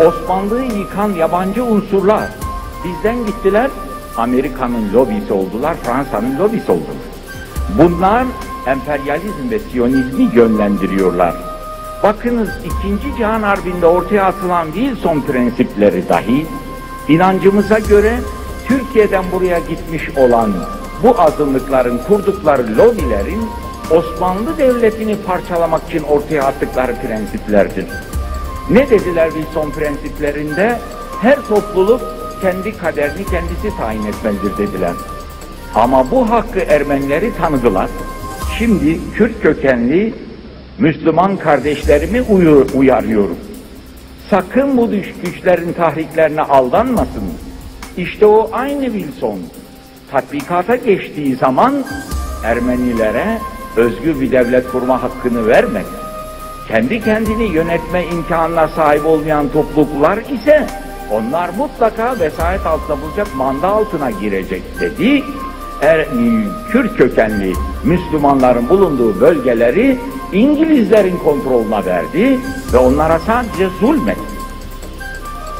Osmanlı'yı yıkan yabancı unsurlar bizden gittiler, Amerika'nın lobisi oldular, Fransa'nın lobisi oldular. Bunlar emperyalizm ve siyonizmi yönlendiriyorlar. Bakınız ikinci Cihan Harbi'nde ortaya atılan Wilson prensipleri dahi inancımıza göre Türkiye'den buraya gitmiş olan bu azınlıkların kurdukları lobilerin Osmanlı Devleti'ni parçalamak için ortaya attıkları prensiplerdir. Ne dediler Wilson prensiplerinde? Her topluluk kendi kaderini kendisi tayin etmelidir dediler. Ama bu hakkı Ermenileri tanıdılar. Şimdi Kürt kökenli Müslüman kardeşlerimi uyarıyorum. Sakın bu düş güçlerin tahriklerine aldanmasın. İşte o aynı Wilson tatbikata geçtiği zaman Ermenilere özgür bir devlet kurma hakkını vermedi. Kendi kendini yönetme imkanına sahip olmayan topluluklar ise onlar mutlaka vesayet altında bulacak manda altına girecek dedi. Er, Kürt kökenli Müslümanların bulunduğu bölgeleri İngilizlerin kontrolüne verdi ve onlara sadece zulmetti.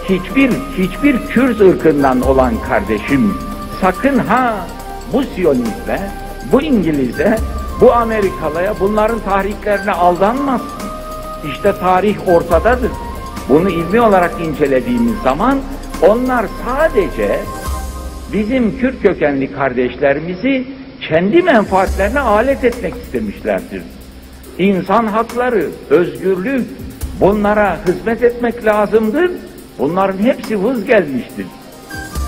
Hiçbir, hiçbir Kürt ırkından olan kardeşim sakın ha bu Siyoniste, bu İngiliz'e, bu Amerikalıya bunların tahriklerine aldanmasın. İşte tarih ortadadır. Bunu ilmi olarak incelediğimiz zaman onlar sadece bizim Kürt kökenli kardeşlerimizi kendi menfaatlerine alet etmek istemişlerdir. İnsan hakları, özgürlük bunlara hizmet etmek lazımdır. Bunların hepsi vız gelmiştir.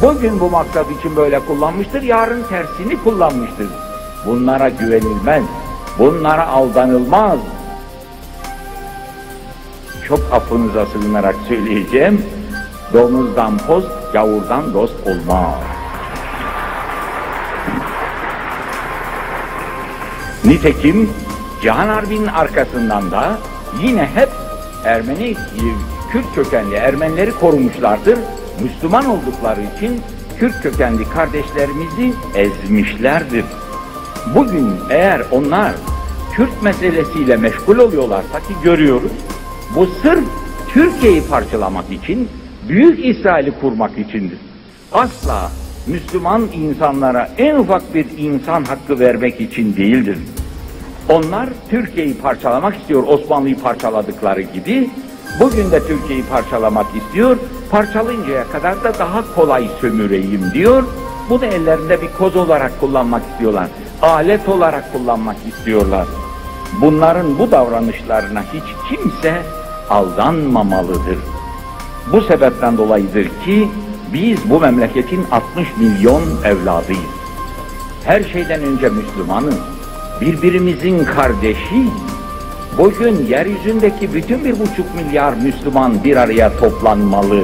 Bugün bu maksat için böyle kullanmıştır, yarın tersini kullanmıştır. Bunlara güvenilmez, bunlara aldanılmaz. Çok affınıza sığınarak söyleyeceğim, domuzdan post, gavurdan dost olmaz. Nitekim Cihan Harbi'nin arkasından da yine hep Ermeni, Kürt kökenli Ermenileri korumuşlardır. Müslüman oldukları için Kürt kökenli kardeşlerimizi ezmişlerdir. Bugün eğer onlar Kürt meselesiyle meşgul oluyorlarsa ki görüyoruz, bu sırf Türkiye'yi parçalamak için, Büyük İsrail'i kurmak içindir. Asla Müslüman insanlara en ufak bir insan hakkı vermek için değildir. Onlar Türkiye'yi parçalamak istiyor Osmanlı'yı parçaladıkları gibi. Bugün de Türkiye'yi parçalamak istiyor. Parçalayıncaya kadar da daha kolay sömüreyim diyor. Bunu ellerinde bir koz olarak kullanmak istiyorlar. Alet olarak kullanmak istiyorlar. Bunların bu davranışlarına hiç kimse aldanmamalıdır. Bu sebepten dolayıdır ki biz bu memleketin 60 milyon evladıyız. Her şeyden önce Müslümanız birbirimizin kardeşi, bugün yeryüzündeki bütün bir buçuk milyar Müslüman bir araya toplanmalı.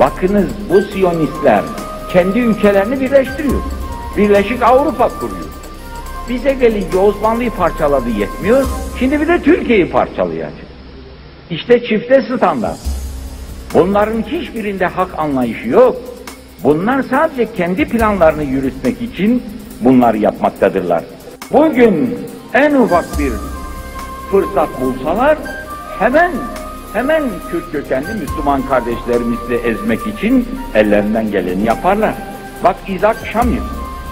Bakınız bu Siyonistler kendi ülkelerini birleştiriyor. Birleşik Avrupa kuruyor. Bize gelince Osmanlı'yı parçaladı yetmiyor, şimdi bir de Türkiye'yi parçalayacak. İşte çifte standart. Bunların hiçbirinde hak anlayışı yok. Bunlar sadece kendi planlarını yürütmek için bunları yapmaktadırlar. Bugün en ufak bir fırsat bulsalar hemen hemen Kürt kökenli Müslüman kardeşlerimizi ezmek için ellerinden geleni yaparlar. Bak İzak Şamil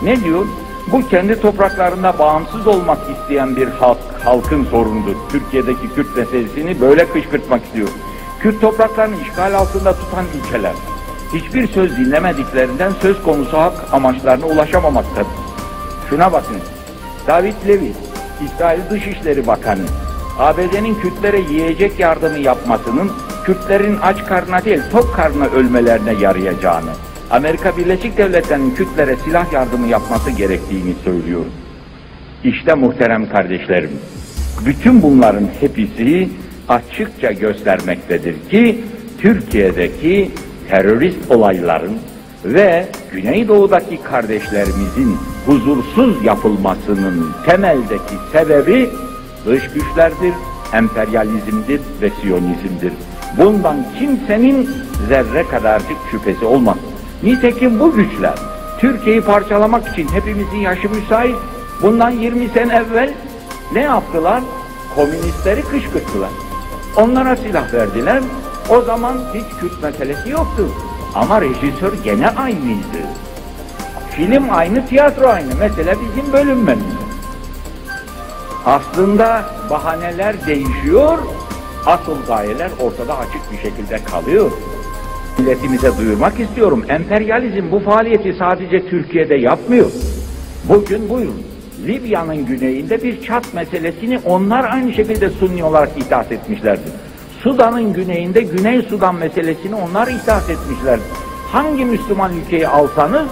ne diyor? Bu kendi topraklarında bağımsız olmak isteyen bir halk, halkın sorunudur. Türkiye'deki Kürt meselesini böyle kışkırtmak istiyor. Kürt topraklarını işgal altında tutan ülkeler hiçbir söz dinlemediklerinden söz konusu hak amaçlarına ulaşamamaktadır. Şuna bakın, David Levy, İsrail Dışişleri Bakanı, ABD'nin Kürtlere yiyecek yardımı yapmasının Kürtlerin aç karnına değil tok karnına ölmelerine yarayacağını, Amerika Birleşik Devletleri'nin Kürtlere silah yardımı yapması gerektiğini söylüyor. İşte muhterem kardeşlerim, bütün bunların hepsi açıkça göstermektedir ki Türkiye'deki terörist olayların ve Güneydoğu'daki kardeşlerimizin huzursuz yapılmasının temeldeki sebebi dış güçlerdir, emperyalizmdir ve siyonizmdir. Bundan kimsenin zerre kadarcık şüphesi olmaz. Nitekim bu güçler Türkiye'yi parçalamak için hepimizin yaşı müsait. Bundan 20 sene evvel ne yaptılar? Komünistleri kışkırttılar. Onlara silah verdiler. O zaman hiç Kürt meselesi yoktu. Ama rejisör gene aynıydı. Film aynı, tiyatro aynı. Mesele bizim bölünmemiz. Aslında bahaneler değişiyor, asıl gayeler ortada açık bir şekilde kalıyor. Milletimize duyurmak istiyorum. Emperyalizm bu faaliyeti sadece Türkiye'de yapmıyor. Bugün buyurun. Libya'nın güneyinde bir çat meselesini onlar aynı şekilde Sunni olarak ithas etmişlerdi. Sudan'ın güneyinde Güney Sudan meselesini onlar ithas etmişlerdi. Hangi Müslüman ülkeyi alsanız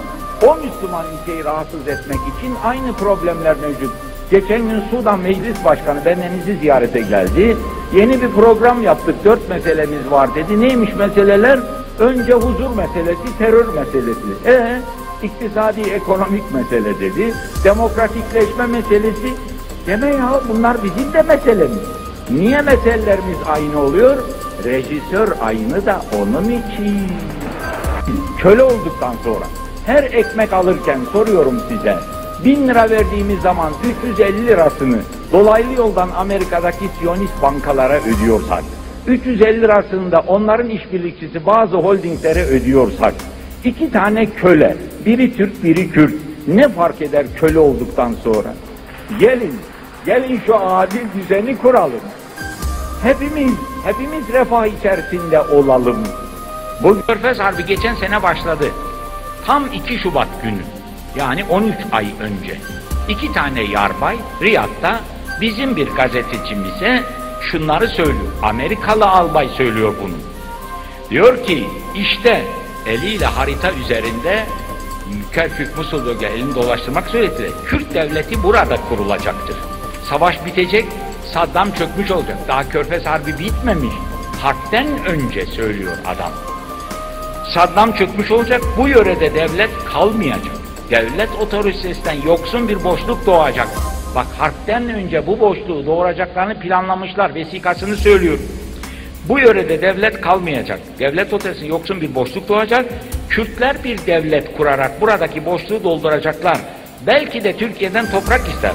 o Müslüman ülkeyi rahatsız etmek için aynı problemler mevcut. Geçen gün Sudan Meclis Başkanı bendenizi ziyarete geldi. Yeni bir program yaptık, dört meselemiz var dedi. Neymiş meseleler? Önce huzur meselesi, terör meselesi. E iktisadi, ekonomik mesele dedi. Demokratikleşme meselesi. Deme ya bunlar bizim de meselemiz. Niye meselelerimiz aynı oluyor? Rejisör aynı da onun için. Köle olduktan sonra her ekmek alırken soruyorum size bin lira verdiğimiz zaman 350 lirasını dolaylı yoldan Amerika'daki Siyonist bankalara ödüyorsak 350 lirasını da onların işbirlikçisi bazı holdinglere ödüyorsak iki tane köle biri Türk biri Kürt ne fark eder köle olduktan sonra? Gelin gelin şu adil düzeni kuralım. Hepimiz hepimiz refah içerisinde olalım. Bu Körfez Harbi geçen sene başladı. Tam 2 Şubat günü yani 13 ay önce. İki tane yarbay Riyad'da bizim bir gazetecimize şunları söylüyor. Amerikalı albay söylüyor bunu. Diyor ki işte eliyle harita üzerinde Kerkük, Musul bölge elini dolaştırmak suretiyle Kürt devleti burada kurulacaktır. Savaş bitecek, Saddam çökmüş olacak. Daha Körfez Harbi bitmemiş. Harpten önce söylüyor adam. Saddam çökmüş olacak, bu yörede devlet kalmayacak. Devlet otoritesinden yoksun bir boşluk doğacak. Bak harpten önce bu boşluğu doğuracaklarını planlamışlar, vesikasını söylüyor. Bu yörede devlet kalmayacak. Devlet otoritesinden yoksun bir boşluk doğacak. Kürtler bir devlet kurarak buradaki boşluğu dolduracaklar. Belki de Türkiye'den toprak ister.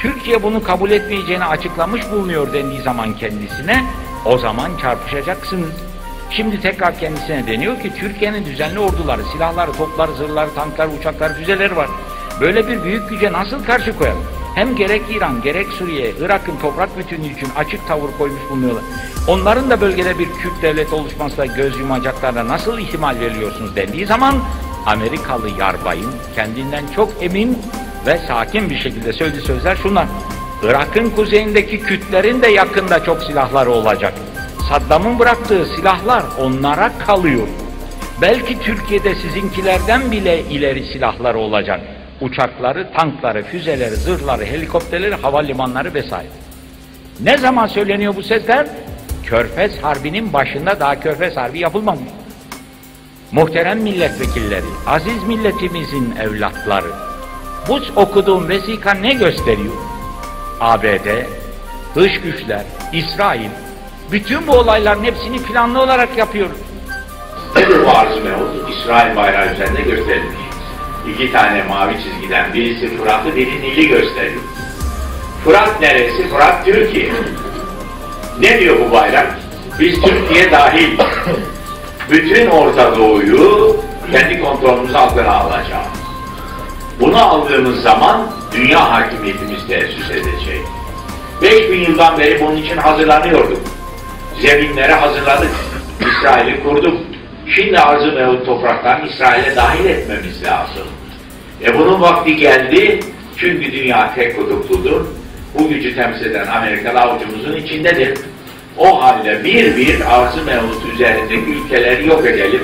Türkiye bunu kabul etmeyeceğini açıklamış bulunuyor dendiği zaman kendisine, o zaman çarpışacaksınız. Şimdi tekrar kendisine deniyor ki Türkiye'nin düzenli orduları, silahları, topları, zırhları, tankları, uçakları, füzeleri var. Böyle bir büyük güce nasıl karşı koyalım? Hem gerek İran, gerek Suriye, Irak'ın toprak bütünlüğü için açık tavır koymuş bulunuyorlar. Onların da bölgede bir Kürt devleti oluşmasına göz yumacaklarına nasıl ihtimal veriyorsunuz dendiği zaman Amerikalı yarbayın kendinden çok emin ve sakin bir şekilde söylediği sözler şunlar. Irak'ın kuzeyindeki Kürtlerin de yakında çok silahları olacak. Saddam'ın bıraktığı silahlar onlara kalıyor. Belki Türkiye'de sizinkilerden bile ileri silahları olacak. Uçakları, tankları, füzeleri, zırhları, helikopterleri, havalimanları vesaire. Ne zaman söyleniyor bu sesler? Körfez Harbi'nin başında daha Körfez Harbi yapılmamış. Muhterem milletvekilleri, aziz milletimizin evlatları, bu okuduğum vesika ne gösteriyor? ABD, dış güçler, İsrail, bütün bu olayların hepsini planlı olarak yapıyoruz. Nedir bu arzu mevzu? İsrail bayrağı üzerinde gösterilmiş. İki tane mavi çizgiden birisi Fırat'ı, biri Nil'i gösteriyor. Fırat neresi? Fırat Türkiye. Ne diyor bu bayrak? Biz Türkiye dahil bütün Orta Doğu'yu kendi kontrolümüz altına alacağız. Bunu aldığımız zaman dünya hakimiyetimiz tesis edecek. 5000 yıldan beri bunun için hazırlanıyorduk. Zeminleri hazırladık. İsrail'i kurduk. Şimdi arzı mevcut topraklarını İsrail'e dahil etmemiz lazım. E bunun vakti geldi. Çünkü dünya tek kutupludur. Bu gücü temsil eden Amerika'da avucumuzun içindedir. O halde bir bir arzı mevcut üzerindeki ülkeleri yok edelim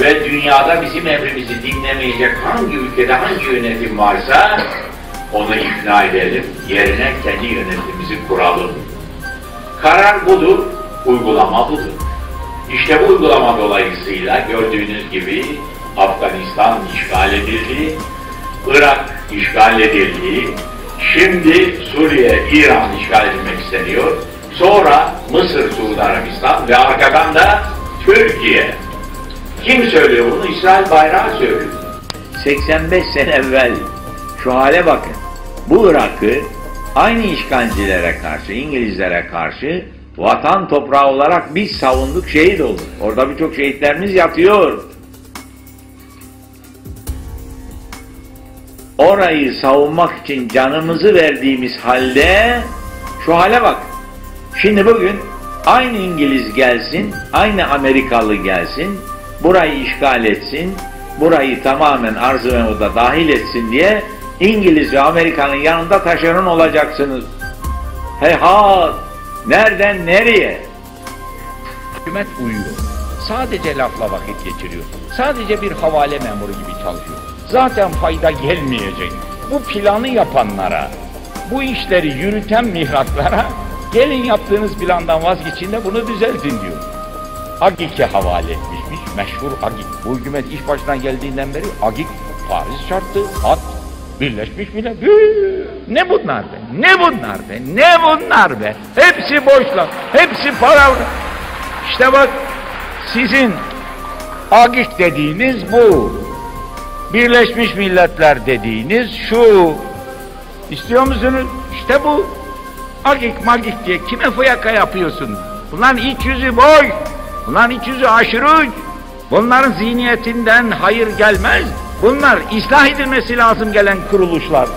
ve dünyada bizim emrimizi dinlemeyecek hangi ülkede hangi yönetim varsa onu ikna edelim, yerine kendi yönetimimizi kuralım. Karar budur, uygulama budur. İşte bu uygulama dolayısıyla gördüğünüz gibi Afganistan işgal edildi, Irak işgal edildi, şimdi Suriye, İran işgal edilmek isteniyor, sonra Mısır, Suudi Arabistan ve arkadan da Türkiye. Kim söylüyor bunu? İsrail bayrağı söylüyor. 85 sene evvel şu hale bakın. Bu Irak'ı aynı işgalcilere karşı, İngilizlere karşı vatan toprağı olarak biz savunduk şehit olduk. Orada birçok şehitlerimiz yatıyor. Orayı savunmak için canımızı verdiğimiz halde şu hale bak. Şimdi bugün aynı İngiliz gelsin, aynı Amerikalı gelsin, burayı işgal etsin, burayı tamamen arz ve oda dahil etsin diye İngiliz ve Amerika'nın yanında taşeron olacaksınız. Heyhat! Nereden nereye? Hükümet uyuyor. Sadece lafla vakit geçiriyor. Sadece bir havale memuru gibi çalışıyor. Zaten fayda gelmeyecek. Bu planı yapanlara, bu işleri yürüten mihraklara gelin yaptığınız plandan vazgeçin de bunu düzeltin diyor. Agik'e havale etmişmiş. Meşhur Agik. Bu hükümet iş başına geldiğinden beri Agik Paris şartı, at, Birleşmiş. Hüüü! Ne bunlar be? Ne bunlar be? Ne bunlar be? Hepsi boşlar. Hepsi palavra. İşte bak sizin Agik dediğiniz bu. Birleşmiş Milletler dediğiniz şu. İstiyor musunuz? İşte bu. Agik magik diye kime fıyaka yapıyorsun? Bunların iç yüzü boş. Bunların iç yüzü aşırı. Bunların zihniyetinden hayır gelmez. Bunlar ıslah edilmesi lazım gelen kuruluşlar.